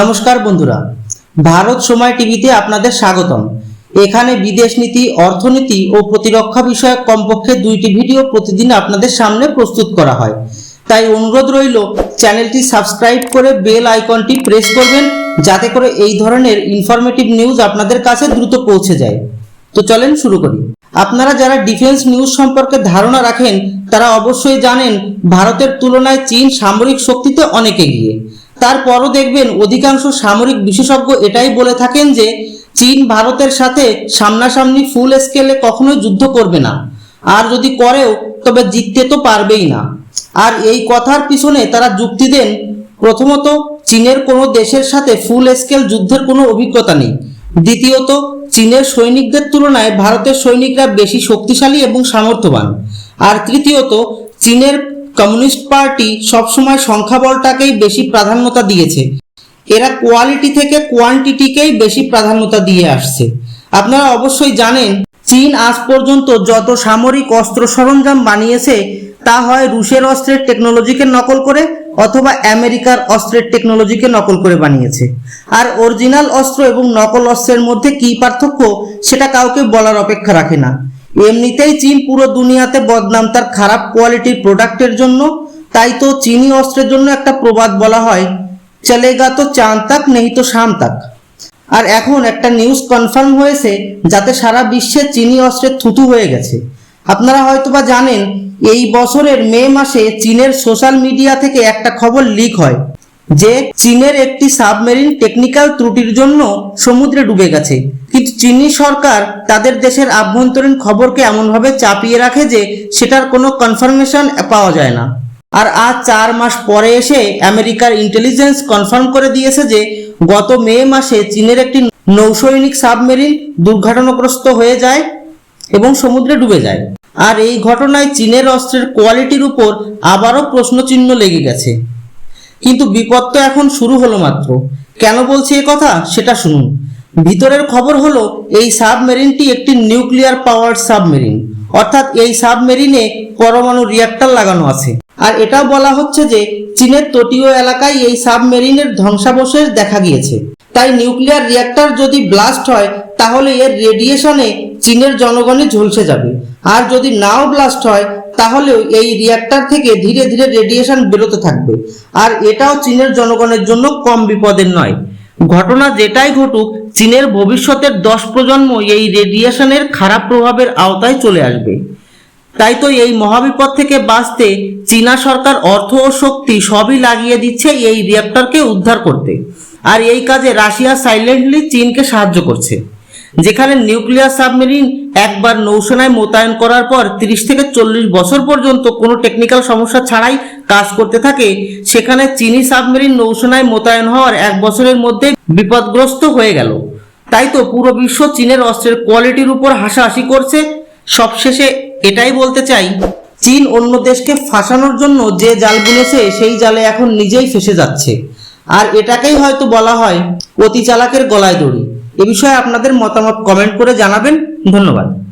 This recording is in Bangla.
নমস্কার বন্ধুরা, ভারত সময় টিভিতে আপনাদের স্বাগতম। এখানে বিদেশ নীতি, অর্থনীতি ও প্রতিরক্ষা বিষয়ক কমপক্ষে দুইটি ভিডিও প্রতিদিন আপনাদের সামনে প্রস্তুত করা হয়। তাই অনুরোধ রইল, চ্যানেলটি সাবস্ক্রাইব করে বেল আইকনটি প্রেস করবেন, যাতে করে এই ধরনের ইনফরমেটিভ নিউজ আপনাদের কাছে দ্রুত পৌঁছে যায়। তো চলেন শুরু করি। আপনারা যারা ডিফেন্স নিউজ সম্পর্কে ধারণা রাখেন, তারা অবশ্যই জানেন, ভারতের তুলনায় চীন সামরিক শক্তিতে অনেক এগিয়ে। তারপরও দেখবেন অধিকাংশ সামরিক বিশেষজ্ঞ এটাই বলে থাকেন যে চীন ভারতের সাথে সামনাসামনি ফুল স্কেলে কখনোই যুদ্ধ করবে না। আর যদি করেও, তবে জিততে তো পারবেই না। আর এই কথার পিছনে তারা যুক্তি দেন, প্রথমত চীনের কোনো দেশের সাথে ফুল স্কেল যুদ্ধের কোনো অভিজ্ঞতা নেই। দ্বিতীয়ত, চীনের সৈনিকদের তুলনায় ভারতের সৈনিকরা বেশি শক্তিশালী এবং সামর্থ্যবান। আর তৃতীয়ত, চীনের কমিউনিস্ট পার্টি সবসময় সংখ্যাবলটাকেই বেশি প্রাধান্যতা দিয়েছে। এরা কোয়ালিটি থেকে কোয়ান্টিটিকেই বেশি প্রাধান্যতা দিয়ে আসছে। আপনারা অবশ্যই জানেন, চীন আজ পর্যন্ত যত সামরিক অস্ত্র সরঞ্জাম বানিয়েছে, তা হয় রুশের অস্ত্রের টেকনোলজিকে নকল করে অথবা আমেরিকার অস্ত্রের টেকনোলজিকে নকল করে বানিয়েছে। আর অরিজিনাল অস্ত্র এবং নকল অস্ত্রের মধ্যে কি পার্থক্য, সেটা কাউকে বলার অপেক্ষা রাখে না। এমনিতেই চীন পুরো দুনিয়াতে বদনাম, তার খারাপ কোয়ালিটির প্রোডাক্টের জন্য, তাই তো চীনি অস্ত্রের জন্য একটা প্রবাদ বলা হয়। চলেগা তো চাঁদ তাক, নেই তো শাম তাক। আর এখন একটা নিউজ কনফার্ম হয়েছে, যাতে সারা বিশ্বে চিনি অস্ত্রের থুতু হয়ে গেছে। আপনারা হয়তোবা জানেন, এই বছরের মে মাসে চীনের সোশ্যাল মিডিয়া থেকে একটা খবর লিক হয়, যে চীনের একটি সাবমেরিন টেকনিক্যাল ত্রুটির জন্য সমুদ্রে ডুবে গেছে। কিন্তু চীনি সরকার তাদের দেশের আভ্যন্তরীণ খবরকে এমনভাবে চাপিয়ে রাখে যে সেটার কোনো কনফার্মেশন পাওয়া যায় না। আর আজ চার মাস পরে এসে আমেরিকার ইন্টেলিজেন্স কনফার্ম করে দিয়েছে যে গত মে মাসে চীনের একটি নৌসৈনিক সাবমেরিন দুর্ঘটনাগ্রস্ত হয়ে যায় এবং সমুদ্রে ডুবে যায়। আর এই ঘটনায় চীনের অস্ত্রের কোয়ালিটির উপর আবারও প্রশ্নচিহ্ন লেগে গেছে। কিন্তু বিপদ তো এখন শুরু হলো মাত্র। কেন বলছি এ কথা? সেটা শুনুন। ভিতরের খবর হলো, এই সাবমেরিনটি একটি নিউক্লিয়ার পাওয়ার সাবমেরিন। অর্থাৎ এই সাবমেরিনে পরমাণু রিয়াক্টর লাগানো আছে। আর এটাও বলা হচ্ছে যে, চীনের তটীয় এলাকায় এই সাবমেরিনের ধ্বংসাবশেষ দেখা গিয়েছে। তাই নিউক্লিয়ার রিয়াক্টর যদি ব্লাস্ট হয়, তাহলে এর রেডিয়েশনে চীনের জনগণই ঝলসে যাবে। আর যদি নাও ব্লাস্ট হয়, তাহলেও এই রিয়াক্টর থেকে ধীরে ধীরে রেডিয়েশন বেরোতে থাকবে। আর এটাও চীনের জনগণের জন্য কম বিপদের নয়। ঘটনা যেটাই ঘটুক, চীনের ভবিষ্যতের দশ প্রজন্ম এই রেডিয়েশনের খারাপ প্রভাবের আওতায় চলে আসবে। তাই তো এই মহাবিপদ থেকে বাঁচতে চীনা সরকার অর্থ ও শক্তি সবই লাগিয়ে দিচ্ছে এই রিয়াক্টরকে উদ্ধার করতে। আর এই কাজে রাশিয়া সাইলেন্টলি চীনকে সাহায্য করছে। যেখানে নিউক্লিয়ার সাবমেরিন একবার নৌসেনায় মোতায়েন করার পর তিরিশ থেকে চল্লিশ বছর পর্যন্ত কোনো টেকনিক্যাল সমস্যা ছাড়াই কাজ করতে থাকে, সেখানে চীনি সাবমেরিন নৌসেনায় মোতায়েন হওয়ার এক বছরের মধ্যে বিপদগ্রস্ত হয়ে গেল। তাই তো পুরো বিশ্ব চীনের অস্ত্রের কোয়ালিটির উপর হাসাহাসি করছে। সবশেষে এটাই বলতে চাই, চীন অন্য দেশকে ফাঁসানোর জন্য যে জাল বুনেছে, সেই জালে এখন নিজেই ফেসে যাচ্ছে। আর এটাকেই হয়তো বলা হয় অতি চালাকের গলায় দড়ি। এ বিষয়ে আপনাদের মতামত কমেন্ট করে জানাবেন। ধন্যবাদ।